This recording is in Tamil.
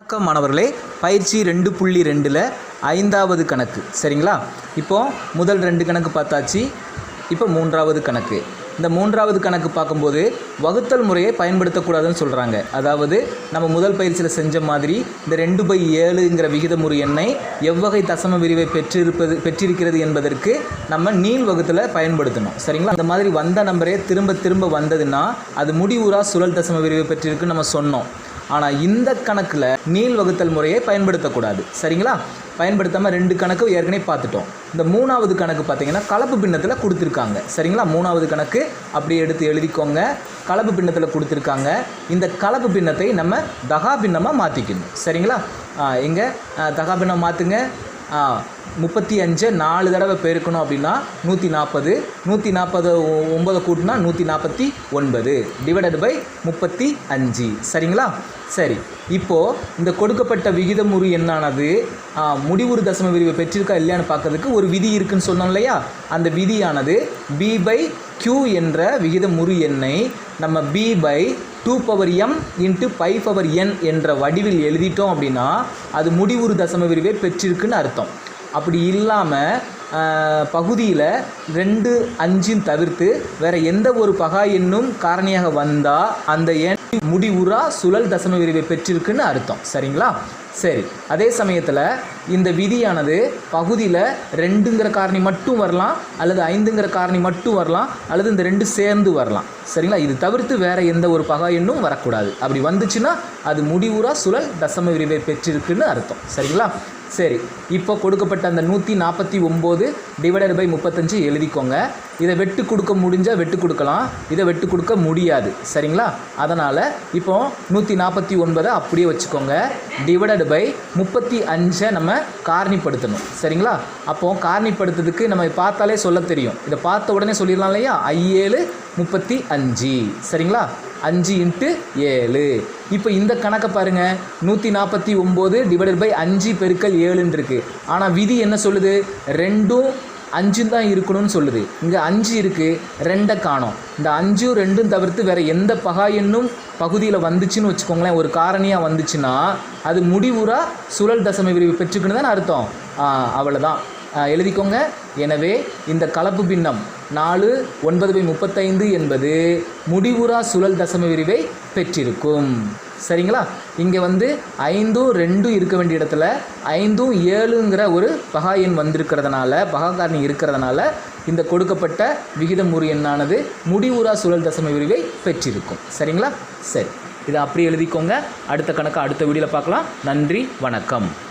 வணக்கம் மாணவர்களே. பயிற்சி ரெண்டு புள்ளி ரெண்டில் ஐந்தாவது கணக்கு. சரிங்களா? இப்போது முதல் ரெண்டு கணக்கு பார்த்தாச்சு. இப்போ மூன்றாவது கணக்கு. இந்த மூன்றாவது கணக்கு பார்க்கும்போது வகுத்தல் முறையை பயன்படுத்தக்கூடாதுன்னு சொல்கிறாங்க அதாவது நம்ம முதல் பயிற்சியில் செஞ்ச மாதிரி இந்த ரெண்டு பை ஏழுங்கிற விகிதமுறு எண்ணை எவ்வகை தசம விரிவை பெற்றிருப்பது பெற்றிருக்கிறது என்பதற்கு நம்ம நீள் வகுத்தில் பயன்படுத்தணும். சரிங்களா? அந்த மாதிரி வந்த நம்பரே திரும்ப திரும்ப வந்ததுன்னா அது முடிவுறா சுழல் தசம விரிவை பெற்றிருக்குன்னு நம்ம சொன்னோம். ஆனால் இந்த கணக்கில் நீள் வகுத்தல் முறையை பயன்படுத்தக்கூடாது. சரிங்களா? பயன்படுத்தாமல் ரெண்டு கணக்கு ஏற்கனவே பார்த்துட்டோம். இந்த மூணாவது கணக்கு பார்த்தீங்கன்னா கலப்பு பின்னத்தில் கொடுத்துருக்காங்க. சரிங்களா? மூணாவது கணக்கு அப்படியே எடுத்து எழுதிக்கோங்க. கலப்பு பின்னத்தில் கொடுத்துருக்காங்க. இந்த கலப்பு பின்னத்தை நம்ம தகா பின்னமாக மாற்றிக்கணும் சரிங்களா? எங்கே? தகா பின்னம் மாற்றுங்க முப்பத்தி அஞ்சை நாலு தடவை பெருக்கணும் அப்படின்னா நூற்றி நாற்பது நூற்றி நாற்பது ஒம்பதை கூட்டினா நூற்றி நாற்பத்தி ஒன்பது டிவைடட் பை முப்பத்தி அஞ்சு. சரிங்களா? சரி இப்போது இந்த கொடுக்கப்பட்ட விகிதமுறு என்னானது? முடிவுறு தசம விரிவை பெற்றிருக்கா இல்லையான்னு பார்க்கறதுக்கு ஒரு விதி இருக்குன்னு சொன்னோம் இல்லையா? அந்த விதியானது பி பை க்யூ என்ற விகிதமுறு எண்ணை நம்ம P by two power M into by power N என்ற வடிவில் எழுதிட்டோம் அப்படின்னா அது முடிவுறு தசம விரிவை பெற்றிருக்குன்னு அர்த்தம். அப்படி இல்லாமல் பகுதியில் ரெண்டு அஞ்சும் தவிர்த்து வேறு எந்த ஒரு பகா எண்ணும் காரணியாக வந்தால் அந்த எண் முடிவுறா சுழல் தசம விரிவை பெற்றிருக்குன்னு அர்த்தம். சரிங்களா? சரி அதே சமயத்தில் இந்த விதியானது பகுதியில் ரெண்டுங்கிற காரணி மட்டும் வரலாம் அல்லது ஐந்துங்கிற காரணி மட்டும் வரலாம் அல்லது இந்த ரெண்டு சேர்ந்து வரலாம். சரிங்களா? இது தவிர்த்து வேறு எந்த ஒரு பகா எண்ணும் வரக்கூடாது. அப்படி வந்துச்சுன்னா அது முடிவுறா சுழல் தசம விரிவை பெற்றிருக்குன்னு அர்த்தம். சரிங்களா? சரி இப்போ கொடுக்கப்பட்ட அந்த நூற்றி நாற்பத்தி ஒம்பது டிவைடட் பை முப்பத்தஞ்சு எழுதிக்கோங்க. இதை வெட்டு கொடுக்க முடிஞ்சால் வெட்டு கொடுக்கலாம் இதை வெட்டு கொடுக்க முடியாது. சரிங்களா? அதனால் இப்போ நூற்றி நாற்பத்தி ஒன்பதை அப்படியே வச்சுக்கோங்க. டிவைடட் பை முப்பத்தி அஞ்சை நம்ம காரணிப்படுத்தணும். சரிங்களா? அப்போ காரணிப்படுத்துறதுக்கு நம்ம பார்த்தாலே சொல்ல தெரியும். இதை பார்த்த உடனே சொல்லிடலாம் இல்லையா? ஐஏழு முப்பத்தி அஞ்சு. சரிங்களா? அஞ்சு இன்ட்டு ஏழு. இப்போ இந்த கணக்கை பாருங்கள் நூற்றி நாற்பத்தி ஒம்பது டிவைடட் பை அஞ்சு பெருக்கல் ஏழுன்னு இருக்குது ஆனால் விதி என்ன சொல்லுது? ரெண்டும் அஞ்சு தான் இருக்கணும்னு சொல்லுது. இங்கே அஞ்சு இருக்குது ரெண்டை காணும். இந்த அஞ்சும் ரெண்டும் தவிர்த்து வேறு எந்த பகா எண்ணும் பகுதியில் வந்துச்சுன்னு வச்சுக்கோங்களேன். ஒரு காரணியாக வந்துச்சுன்னா அது முடிவுறா சுழல் தசமை விரிவு பெற்றுக்கணும் தானே அர்த்தம். அவ்வளோதான் எழுதிக்கோங்க. எனவே இந்த கலப்பு பின்னம் நாலு ஒன்பது பை முப்பத்தைந்து என்பது முடிவுறா சுழல் தசம விரிவை பெற்றிருக்கும். சரிங்களா? இங்கே வந்து ஐந்தும் ரெண்டும் இருக்க வேண்டிய இடத்துல ஐந்தும் ஏழுங்கிற ஒரு பகா எண் வந்திருக்கிறதுனால பகா காரணி இருக்கிறதுனால இந்த கொடுக்கப்பட்ட விகிதமுறு எண்ணானது முடிவுறா சுழல் தசம விரிவை பெற்றிருக்கும். சரிங்களா? சரி. இதை அப்படியே எழுதிக்கோங்க. அடுத்த கணக்கு அடுத்த வீடியோவில் பார்க்கலாம். நன்றி வணக்கம்.